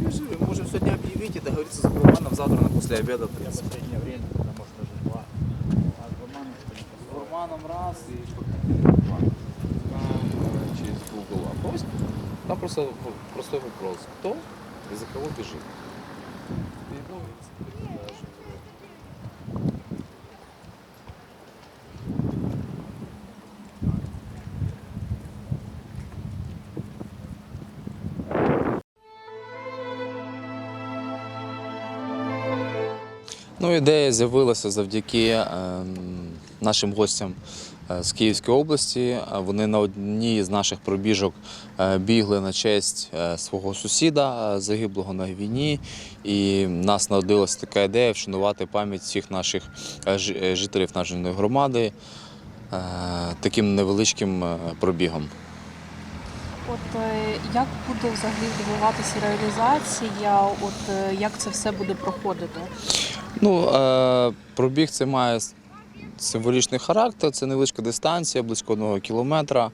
Скажи, мы можем сегодня объявить и договориться с Гурманом завтра на после обеда, в Я в принципе. последнее время, когда может даже два. А с Гурманом что не С Гурманом раз и Шпакнакиным два. На- Через Google опрос. Там просто в- простой вопрос. Кто и за кого бежит? Передумайте, Ну, ідея з'явилася завдяки ем, нашим гостям е, з Київської області. Е, Вони на одній з наших пробіжок е, бігли на честь е, свого сусіда, е, загиблого на війні. І нас народилася така ідея вшанувати пам'ять всіх наших е, жи- е, жителів нашої громади е, таким невеличким е, пробігом. От е, як буде взагалі відбуватися реалізація? От е, як це все буде проходити? Ну, е, пробіг це має символічний характер, це невеличка дистанція, близько одного кілометра.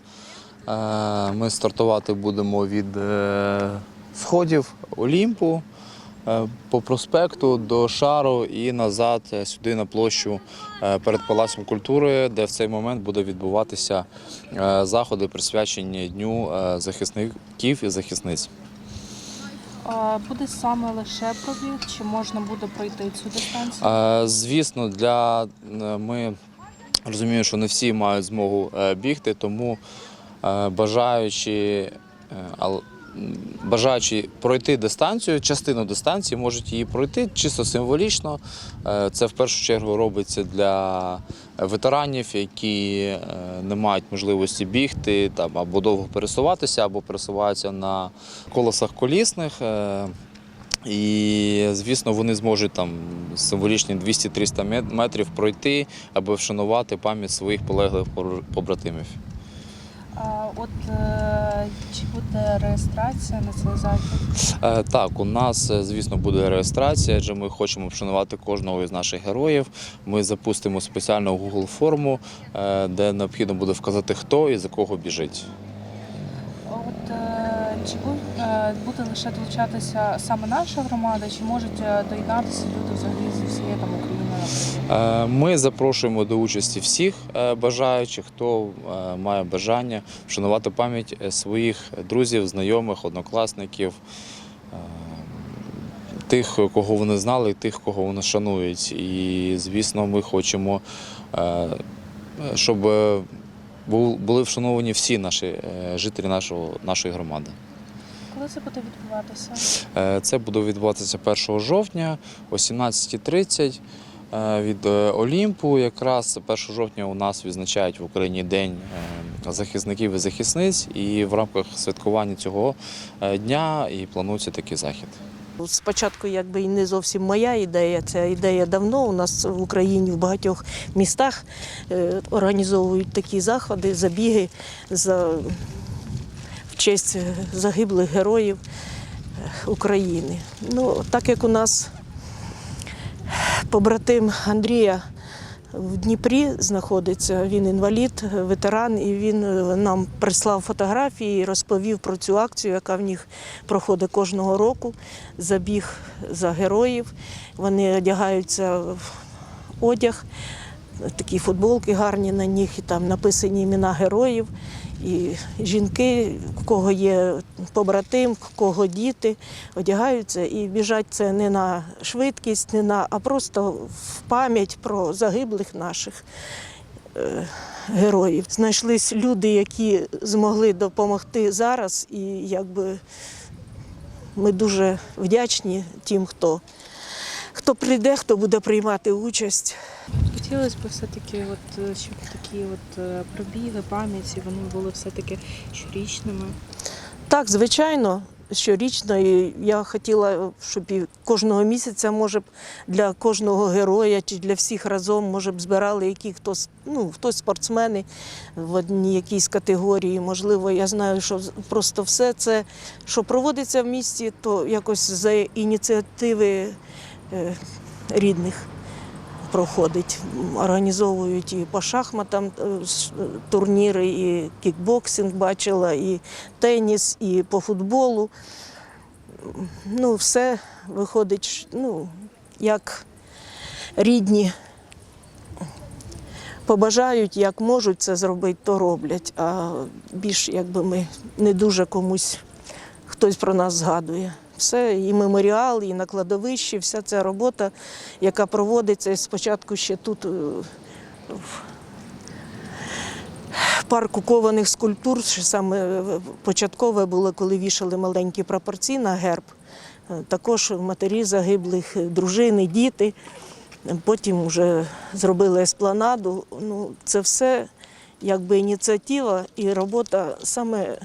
Е, ми стартувати будемо від е, сходів Олімпу е, по проспекту до шару і назад е, сюди на площу е, перед Палацом культури, де в цей момент буде відбуватися е, заходи, присвячені Дню е, захисників і захисниць. Буде саме лише пробіг, чи можна буде пройти цю дистанцію? Е, Звісно, для е, ми розуміємо, що не всі мають змогу е, бігти, тому е, бажаючи, бажаючи пройти дистанцію, частину дистанції можуть її пройти чисто символічно. Е, Це в першу чергу робиться для ветеранів, які е, не мають можливості бігти там, або довго пересуватися, або пересуваються на колесах колісних. Е, і, звісно, вони зможуть там символічні 200-300 метрів пройти, аби вшанувати пам'ять своїх полеглих побратимів. От е, чи буде реєстрація на цей захід? Е, Так, у нас, е, звісно, буде реєстрація, адже ми хочемо вшанувати кожного із наших героїв. Ми запустимо спеціальну Google форму, де необхідно буде вказати, хто і за кого біжить. От чи е, буде лише долучатися саме наша громада, чи можуть е, доєднатися люди взагалі зі всієї там України. Е, Ми запрошуємо до участі всіх бажаючих, хто має бажання вшанувати пам'ять своїх друзів, знайомих, однокласників, тих, кого вони знали, і тих, кого вони шанують. І, звісно, ми хочемо, щоб були вшановані всі наші жителі нашого, нашої громади. Коли це буде відбуватися? Е, Це буде відбуватися 1 жовтня о 17.30 е, від е, Олімпу. Якраз 1 жовтня у нас відзначають в Україні День захисників і захисниць, і в рамках святкування цього дня і планується такий захід. Спочатку, якби і не зовсім моя ідея. Ця ідея давно у нас в Україні в багатьох містах організовують такі заходи, забіги за, честь загиблих героїв е, України. Ну, так як у нас побратим Андрія в Дніпрі знаходиться, він інвалід, ветеран, і він е, нам прислав фотографії і розповів про цю акцію, яка в них проходить кожного року. Забіг за героїв. Вони одягаються в одяг, такі футболки гарні на них, і там написані імена героїв. І жінки, у кого є побратим, у кого діти, одягаються і біжать це не на швидкість, не на, а просто в пам'ять про загиблих наших е, героїв. Знайшлись люди, які змогли допомогти зараз, і якби ми дуже вдячні тим, хто, хто прийде, хто буде приймати участь. Хотілося б все-таки, от, е, щоб такі от е, пробіги, пам'яті, вони були все-таки щорічними. Так, звичайно, щорічно. І я хотіла, щоб і кожного місяця, може для кожного героя чи для всіх разом, може б, збирали які хтось, ну, хтось спортсмени в одній якійсь категорії. Можливо, я знаю, що просто все це, що проводиться в місті, то якось за ініціативи е, рідних. Проходить, організовують і по шахматам е, турніри, і кікбоксинг бачила, і теніс, і по футболу. ну, все виходить, ну, як рідні побажають, як можуть це зробити, то роблять. А більш якби ми не дуже комусь хтось про нас згадує. Все, і меморіал, і на кладовищі, вся ця робота, яка проводиться спочатку ще тут е, в парку кованих скульптур, що саме е, початкове було, коли вішали маленькі прапорці на герб. Е, Також матері загиблих, дружини, діти. Потім вже зробили еспланаду. Ну, це все якби ініціатива і робота саме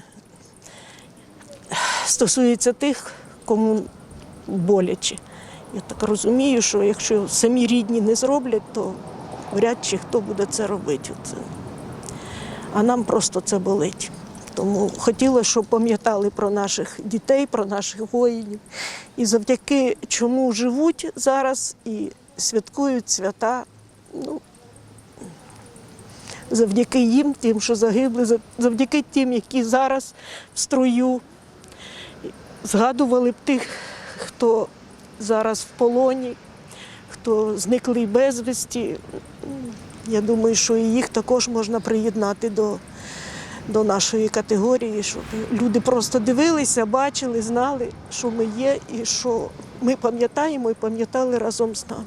стосується тих, кому боляче. Я так розумію, що якщо самі рідні не зроблять, то вряд чи хто буде це робити. Оце. А нам просто це болить. Тому хотілося, щоб пам'ятали про наших дітей, про наших воїнів. І завдяки чому живуть зараз і святкують свята. Ну, завдяки їм, тим, що загибли, завдяки тим, які зараз в строю. Згадували б тих, хто зараз в полоні, хто зникли безвісті. Я думаю, що і їх також можна приєднати до, до нашої категорії, щоб люди просто дивилися, бачили, знали, що ми є і що ми пам'ятаємо і пам'ятали разом з нами.